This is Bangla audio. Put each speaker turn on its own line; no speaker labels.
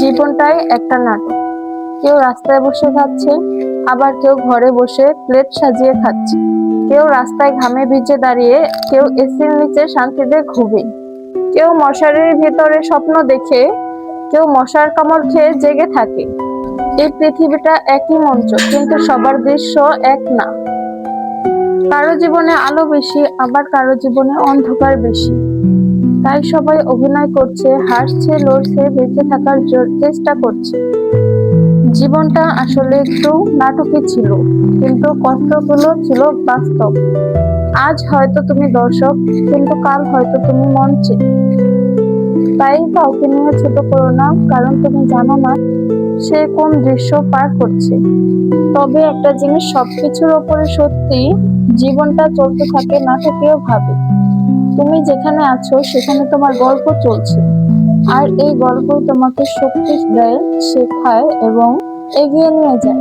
জীবনটাই একটা নাটক। কেউ রাস্তায় বসে খাচ্ছে, আবার কেউ ঘরে বসে প্লেট সাজিয়ে খাচ্ছে। কেউ রাস্তায় ঘামে ভিজে দাঁড়িয়ে, কেউ এসির নিচে শান্তিতে ঘুবে কেউ মশারির ভেতরে স্বপ্ন দেখে, কেউ মশার কামড় খেয়ে জেগে থাকে। এই পৃথিবীটা একই মঞ্চ, কিন্তু সবার দৃশ্য এক না। কারও জীবনে আলো বেশি, আবার কারও জীবনে অন্ধকার বেশি। তাই সবাই অভিনয় করছে, হাসছে, লড়ছে, বেঁচে থাকার চেষ্টা করছে। জীবনটা আসলে একটু নাটকই ছিল, কিন্তু কষ্টগুলো ছিল বাস্তব। আজ হয়তো তুমি দর্শক, কিন্তু কাল হয়তো তুমি মঞ্চে। তাই কাউকে নিয়ে ছোট করো না, কারণ তুমি জানো না সে কোন দৃশ্য পার করছে। তবে একটা জিনিস সবকিছুর ওপরে সত্যি, জীবনটা চলতে থাকে নাটকীয় ভাবে। তুমি যেখানে আছো, সেখানে তোমার গল্প চলছে। আর এই গল্প তোমাকে শক্তি দেয়, শেখায় এবং এগিয়ে নিয়ে যায়।